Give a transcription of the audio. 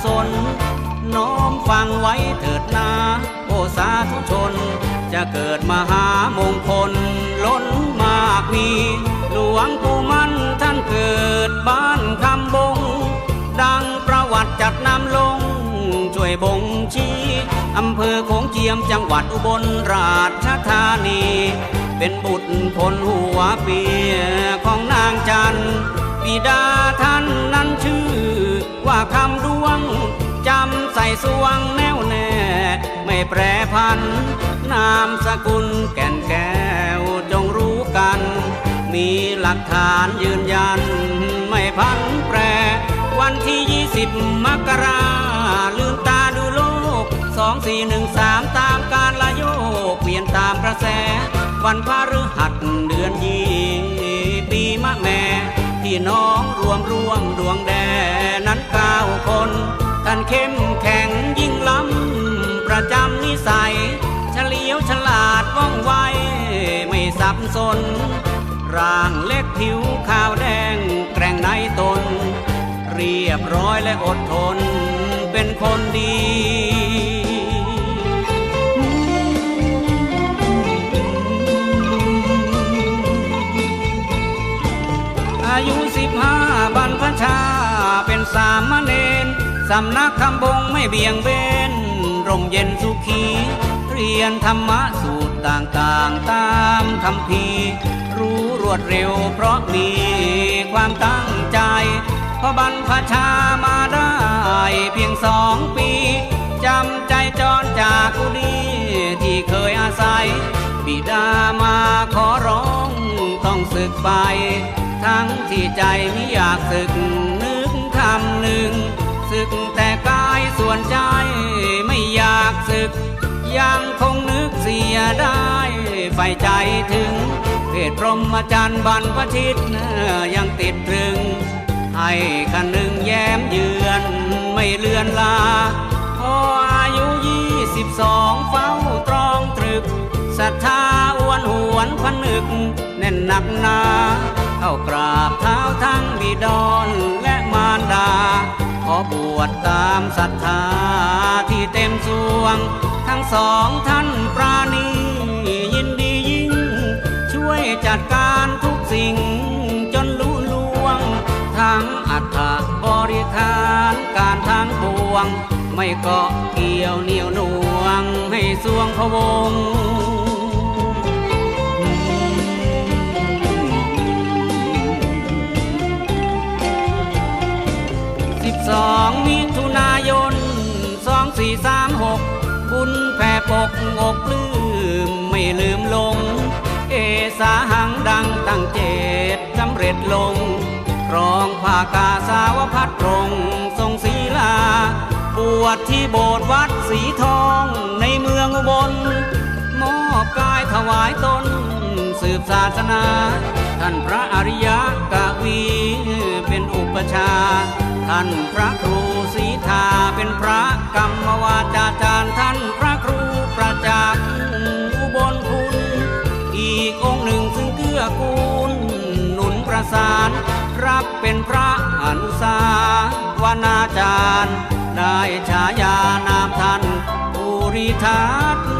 อย่างกุศลน้อมฟังไว้เถิดนา โอสาธุชน จะเกิดมหามงคล ล้นมากมี หลวงปู่มันท่านเกิดบ้านคำบง ดังประวัติจัดนำลง ช่วยบ่งชี้อำเภอโขงเจียมจังหวัดอุบลราชธานี เป็นบุตรพลหัวเปียของนางจันทร์บิดาท่านนั้นชื่อ ว่าคำดวงจำใส่สวงแน่วแน่ ไม่แปรพัน นามสกุลแก่นแก้วจงรู้กัน มีหลักฐานยืนยัน ไม่พันแปร วันที่20มกราลืมตาดูโลก2413ตามการละโยกเปลี่ยนตามกระแส วันพฤหัสเดือนยี่ปีมะแม่ พี่น้องรวมร่วมดวงแดนั้นเก้าคนท่านเข้มแข็งยิ่งล้ำประจำนิสัยเฉลียวฉลาดว่องไวไม่สับสน ร่างเล็กผิวขาวแดงแกร่งในตน เรียบร้อยและอดทนเป็นคนดี เป็นสามเณรสำนักคำบงไม่เบี่ยงเบนร่มเย็นสุขี เรียนธรรมะสูตรต่างๆตามคำพีรู้รวดเร็วเพราะมีความตั้งใจ พอบรรพชามาได้เพียงสองปีจำใจจรจากกุดีที่เคยอาศัย บิดามาขอร้องต้องศึกไป ทั้งที่ใจไม่อยากศึกเนึก คำหนึ่งศึกแต่กายส่วนใจไม่อยากศึก ยังคงนึกเสียได้ไฟใจถึงเพศพรหมจรรย์บรรพชิตยังติดตรึง ให้คันหนึ่งแย้มเยือนไม่เลือนลาพออายุยี่สิบสองเฝ้าตรองตรึกศรัทธาอ้วนหวนพนึก แน่นหนักหนาเข้ากราบเท้าทั้งบิดอนและมารดาข อบวชตามศรัทธาที่เต็มสวง ทั้งสองท่านปราณียินดียิ่ง ช่วยจัดการทุกสิ่งจนลุล่วง ทั้งอัฐบริคารการทางปวง ไม่เกาะเกี่ยวเหนียวหน่วงให้สวงพวง อกปลื้มไม่ลืมลง เอสาหังดังตั้งเจตสำเร็จลงครองผ้ากาสาวพัดตรงทรงศีลาบวชที่โบสถ์วัดสีทองในเมืองอุบลมอบกายถวายตน สืบศาสนา ท่านพระอริยกวีเป็นอุปชา ท่านพระครูศรีทาเป็นพระกรรมวาจาจารย์ท่านพระครู สารรับเป็นพระอันสาวนาจารย์ ได้ฉายานามท่านภูริทัศน์